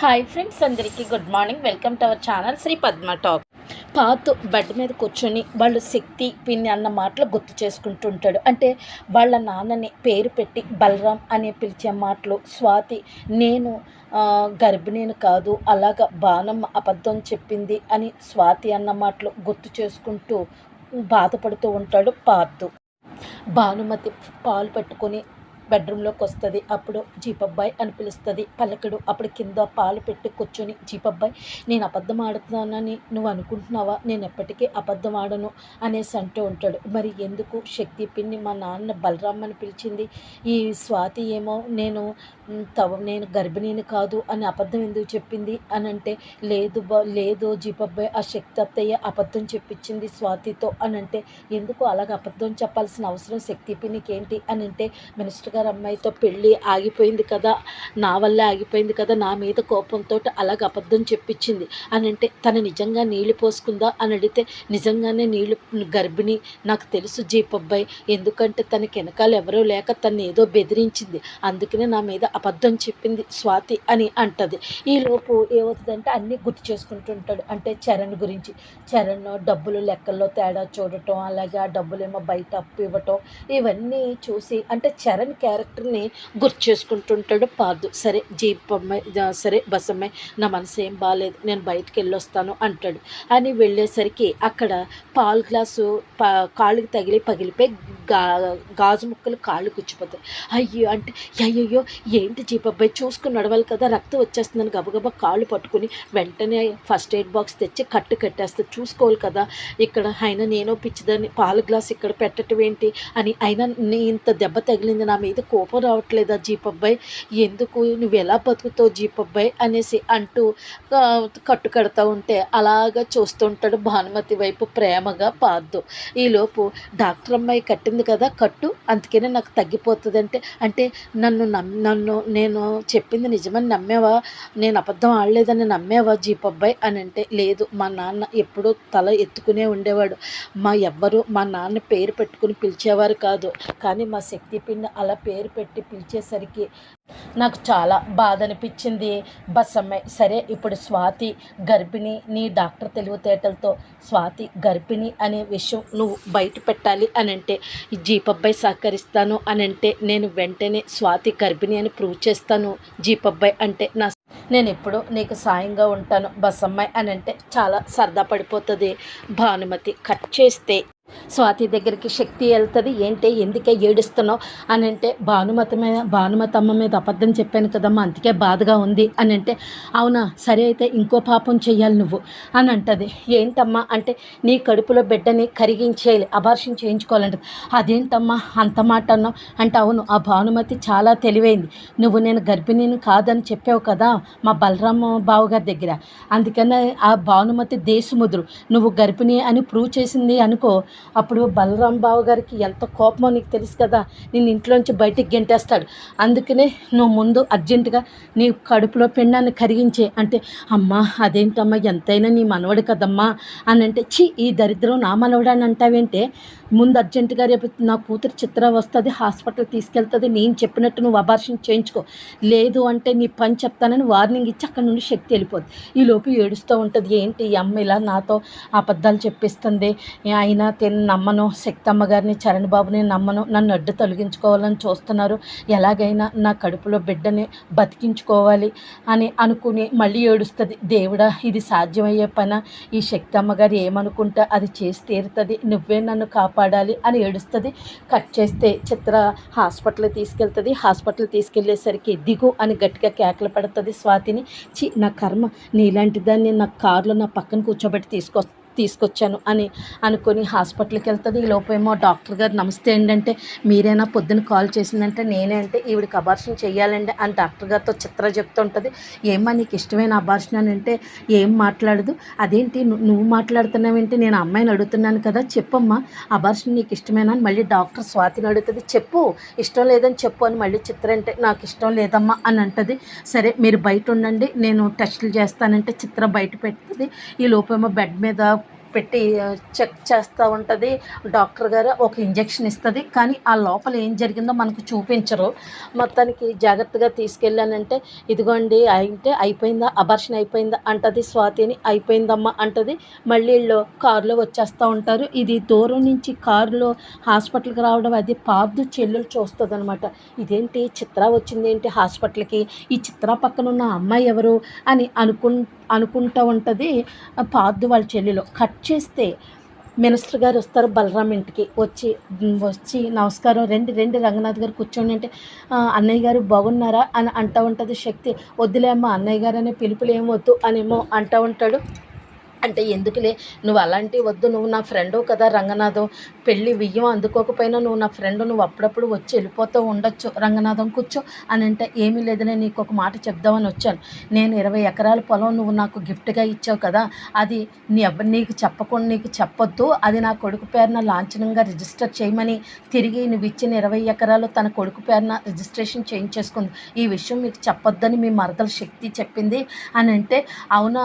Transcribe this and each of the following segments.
Hi friends అందరికీ good morning welcome to our channel Sri Padma talk Paathu bed మీద కూర్చొని వాళ్ళు శక్తి పిన్ని అన్న మాటలు గుర్తు చేసుకుంటుంటాడు అంటే వాళ్ళ నాన్నని పేరు పెట్టి బలరాం అనే పిలిచే మాటలు స్వాతి నేను గర్భిణీని కాదు అలాగ బాణమ్మ అబద్ధం చెప్పింది అని స్వాతి అన్న మాటలు గుర్తు చేసుకుంటూ బాధపడుతూ ఉంటాడు పార్థు భానుమతి పాలు పెట్టుకొని బెడ్రూమ్లోకి వస్తుంది అప్పుడు జీపబ్బాయి అని పిలుస్తుంది. పలకడు అప్పుడు కింద పాలు పెట్టి కూర్చొని జీపబ్బాయి నేను అబద్ధం ఆడుతున్నానని నువ్వు అనుకుంటున్నావా? నేను ఎప్పటికీ అబద్ధం ఆడను అనేసి అంటూ ఉంటాడు. మరి ఎందుకు శక్తి పిన్ని మా నాన్న బలరామ్ అని పిలిచింది? ఈ స్వాతి ఏమో నేను తవ నేను గర్భిణీని కాదు అని అబద్ధం ఎందుకు చెప్పింది? అని అంటే లేదు బా లేదు జీపబ్బాయి ఆ శక్తి అత్తయ్య అబద్ధం చెప్పించింది స్వాతితో అని అంటే ఎందుకు అలాగ అబద్ధం చెప్పాల్సిన అవసరం శక్తి పిన్నికి ఏంటి? అని అంటే మినిస్టర్ గారు అమ్మాయితో పెళ్ళి ఆగిపోయింది కదా నా వల్లే ఆగిపోయింది కదా నా మీద కోపంతో అలాగ అబద్ధం చెప్పించింది అని అంటే తను నిజంగా నీళ్ళు పోసుకుందా అని అడిగితే నిజంగానే నీళ్ళు గర్భిణి నాకు తెలుసు జీపబ్బాయి ఎందుకంటే తనకి వెనకాల ఎవరో లేక తను ఏదో బెదిరించింది అందుకనే నా మీద అబద్ధం చెప్పింది స్వాతి అని అంటది. ఈ లోపు ఏమవుతుందంటే అన్నీ గుర్తు చేసుకుంటుంటాడు అంటే చరణ్ గురించి చరణ్ డబ్బులు లెక్కల్లో తేడా చూడటం అలాగే ఆ డబ్బులేమో బయట అప్పు ఇవ్వటం ఇవన్నీ చూసి అంటే చరణ్ క్యారెక్టర్ని గుర్తు చేసుకుంటుంటాడు పార్దు సరే జీప్ అమ్మాయి సరే బస్ అమ్మాయి నా మనసు ఏం బాగాలేదు నేను బయటికి వెళ్ళొస్తాను అంటాడు. అని వెళ్ళేసరికి అక్కడ పాలు గ్లాసు పా కాళ్ళకి తగిలి పగిలిపోయి గా గాజు ముక్కలు కాళ్ళు కూర్చిపోతాయి అయ్యో అంటే అయ్యయ్యో ఏంటి జీప్ అబ్బాయి చూసుకుని నడవాలి కదా రక్తం వచ్చేస్తుందని గబగబా కాళ్ళు పట్టుకుని వెంటనే ఫస్ట్ ఎయిడ్ బాక్స్ తెచ్చి కట్టు కట్టేస్తే చూసుకోవాలి కదా ఇక్కడ అయినా నేను పిచ్చిదాన్ని పాల గ్లాస్ ఇక్కడ పెట్టడం ఏంటి అని అయినా ఇంత దెబ్బ తగిలింది నా మీద కోపం రావట్లేదా జీపబ్బాయి ఎందుకు? నువ్వు ఎలా బతుకుతావు జీపబ్బాయి అనేసి అంటూ కట్టు కడతా ఉంటే అలాగా చూస్తుంటాడు భానుమతి వైపు ప్రేమగా పాద్దు ఈలోపు డాక్టర్ అమ్మాయి కట్టింది కదా కట్టు అందుకనే నాకు తగ్గిపోతుంది అంటే అంటే నన్ను నన్ను నేను చెప్పింది నిజమని నమ్మేవా? నేను అబద్ధం ఆడలేదని నమ్మేవా జీపబ్బాయి అని అంటే లేదు మా నాన్న ఎప్పుడూ తల ఎత్తుకునే ఉండేవాడు. మా ఎవ్వరు మా నాన్న పేరు పెట్టుకుని పిలిచేవారు కాదు. కానీ మా శక్తి పిండి అలా పేరు పెట్టి పిలిచేసరికి నాకు చాలా బాధ అనిపించింది బస్సమ్మాయి సరే ఇప్పుడు స్వాతి గర్భిణి నీ డాక్టర్ తెలివితేటలతో స్వాతి గర్భిణి అనే విషయం నువ్వు బయట పెట్టాలి అని అంటే జీపబ్బాయి సహకరిస్తాను అని అంటే నేను వెంటనే స్వాతి గర్భిణి అని ప్రూవ్ చేస్తాను జీపబ్బాయి అంటే నా నేను ఎప్పుడు నీకు సాయంగా ఉంటాను బస్సమ్మాయి అని అంటే చాలా సరదా పడిపోతుంది. భానుమతి కట్ చేస్తే స్వాతి దగ్గరికి శక్తి వెళ్తుంది. ఏంటి ఎందుకే ఏడుస్తున్నావు? అని అంటే భానుమతి మీద భానుమతి అమ్మ మీద అబద్ధం చెప్పాను కదమ్మా అందుకే బాధగా ఉంది అని అంటే అవునా సరే అయితే ఇంకో పాపం చేయాలి నువ్వు అని అంటది. ఏంటమ్మా అంటే నీ కడుపులో బిడ్డని కరిగించేయాలి అబార్షన్ చేయించుకోవాలంటది. అదేంటమ్మా అంత మాట అన్నావు? అంటే అవును ఆ భానుమతి చాలా తెలివైంది. నువ్వు నేను గర్భిణిని కాదని చెప్పావు కదా మా బలరామ బావగారి దగ్గర. అందుకనే ఆ భానుమతి దేశముద్రు. నువ్వు గర్భిణి అని ప్రూవ్ చేసింది అనుకో అప్పుడు బలరాం బావ గారికి ఎంత కోపమో నీకు తెలుసు కదా నేను ఇంట్లోంచి బయటికి గెంటేస్తాడు. అందుకనే నువ్వు ముందు అర్జెంటుగా నీ కడుపులో పిండాన్ని కరిగించే. అంటే అమ్మా అదేంటమ్మా ఎంతైనా నీ మనవడు కదమ్మా అని అంటే ఛీ ఈ దరిద్రం నా మనవడు అని అంటావేంటే ముందు అర్జెంటుగా రేపు నా కూతురు చిత్ర వస్తుంది హాస్పిటల్ తీసుకెళ్తుంది నేను చెప్పినట్టు నువ్వు అబార్షన్ చేయించుకో. లేదు అంటే నీ పని చెప్తానని వార్నింగ్ ఇచ్చి అక్కడ నుండి శక్తి వెళ్ళిపోద్ది. ఈలోపు ఏడుస్తూ ఉంటుంది ఏంటి ఈ అమ్మ ఇలా నాతో అబద్ధాలు చెప్పిస్తుంది అయినా తిన్న నమ్మను శక్తమ్మ గారిని చరణ్ బాబుని నమ్మను నన్ను అడ్డు తొలగించుకోవాలని చూస్తున్నారు. ఎలాగైనా నా కడుపులో బిడ్డని బతికించుకోవాలి అని అనుకుని మళ్ళీ ఏడుస్తుంది. దేవుడా ఇది సాధ్యమయ్యే పన? ఈ శక్తమ్మ గారు ఏమనుకుంటే అది చేసి తీరుతుంది. నువ్వే నన్ను కాపాడాలి అని ఏడుస్తుంది. కట్ చేస్తే చిత్ర హాస్పిటల్ తీసుకెళ్తుంది. హాస్పిటల్ తీసుకెళ్ళేసరికి దిగు అని గట్టిగా కేకలు పెడుతుంది స్వాతిని. చి నా కర్మ. నీలాంటి దాన్ని నా కారులో నా పక్కన కూర్చోబెట్టి తీసుకొ తీసుకొచ్చాను అని అనుకొని హాస్పిటల్కి వెళ్తుంది. ఈ లోపేమో డాక్టర్ గారు నమస్తే అండి అంటే మీరేనా పొద్దున కాల్ చేసిందంటే నేనే అంటే ఈవిడికి అబార్షన్ చేయాలండి అని డాక్టర్ గారితో చిత్ర చెప్తుంటుంది ఏమ్మా నీకు ఇష్టమైన అబార్షన్ అని అంటే ఏం మాట్లాడదు? అదేంటి? నువ్వు మాట్లాడుతున్నావేంటి నేను అమ్మాయిని అడుగుతున్నాను కదా చెప్పమ్మా. అబార్షన్ నీకు ఇష్టమేనా అని మళ్ళీ డాక్టర్ స్వాతిని అడుగుతుంది. చెప్పు ఇష్టం లేదని చెప్పు అని మళ్ళీ చిత్ర అంటే నాకు ఇష్టం లేదమ్మా అని అంటది. సరే మీరు బయట ఉండండి నేను టెస్టులు చేస్తానంటే చిత్ర బయట పెడుతుంది. ఈ లోపేమో బెడ్ మీద పెట్టి చెక్ చేస్తూ ఉంటుంది. డాక్టర్ గారు ఒక ఇంజెక్షన్ ఇస్తుంది. కానీ ఆ లోపల ఏం జరిగిందో మనకు చూపించరు. మొత్తానికి జాగ్రత్తగా తీసుకెళ్ళానంటే ఇదిగోండి అయితే అయిపోయిందా అబర్షన్ అయిపోయిందా అంటది స్వాతిని అయిపోయిందమ్మా అంటది. మళ్ళీ వీళ్ళు కారులో వచ్చేస్తూ ఉంటారు. ఇది దూరం నుంచి కారులో హాస్పిటల్కి రావడం అది పాబ్దు చెల్లెలు చూస్తుంది అనమాట ఇదేంటి చిత్ర వచ్చింది ఏంటి హాస్పిటల్కి? ఈ చిత్ర పక్కన ఉన్న అమ్మాయి ఎవరు? అని అనుకు అనుకుంటూ ఉంటుంది. పాదు వాళ్ళ చెల్లెలు. కట్ చేస్తే మినిస్టర్ గారు వస్తారు బలరాం ఇంటికి. వచ్చి వచ్చి నమస్కారం. రెండు రెండు రంగనాథ్ గారు కూర్చోండి అంటే అన్నయ్య గారు బాగున్నారా? అని అంటూ ఉంటుంది శక్తి. వద్దులేమ్మా అన్నయ్య గారు అనే పిలుపులు ఏమొద్దు అనేమో అంటూ ఉంటాడు. అంటే ఎందుకులే? నువ్వు అలాంటివి వద్దు. నువ్వు నా ఫ్రెండు కదా రంగనాథం. పెళ్ళి వియ్యం అందుకోకపోయినా నువ్వు నా ఫ్రెండ్ నువ్వు అప్పుడప్పుడు వచ్చి వెళ్ళిపోతూ ఉండొచ్చు. రంగనాథం కూర్చో అని అంటే ఏమీ లేదని నీకు ఒక మాట చెప్దామని వచ్చాను. నేను ఇరవై ఎకరాల పొలం నువ్వు నాకు గిఫ్ట్గా ఇచ్చావు కదా అది నీ నీకు చెప్పకుండా నీకు చెప్పొద్దు. అది నా కొడుకు పేరున లాంఛనంగా రిజిస్టర్ చేయమని తిరిగి నువ్వు ఇచ్చిన ఇరవై ఎకరాలు తన కొడుకు పేరున రిజిస్ట్రేషన్ చేయించేసుకుంది. ఈ విషయం మీకు చెప్పొద్దని మీ మరదల శక్తి చెప్పింది అని అంటే అవునా?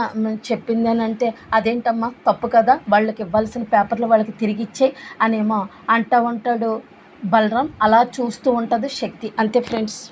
చెప్పింది అని అంటే అదేంటమ్మా? తప్పు కదా? వాళ్ళకి ఇవ్వాల్సిన పేపర్లు వాళ్ళకి తిరిగిచ్చే అనేమో అంటా ఉంటాడు బలరాం. అలా చూస్తూ ఉంటుంది శక్తి. అంతే ఫ్రెండ్స్.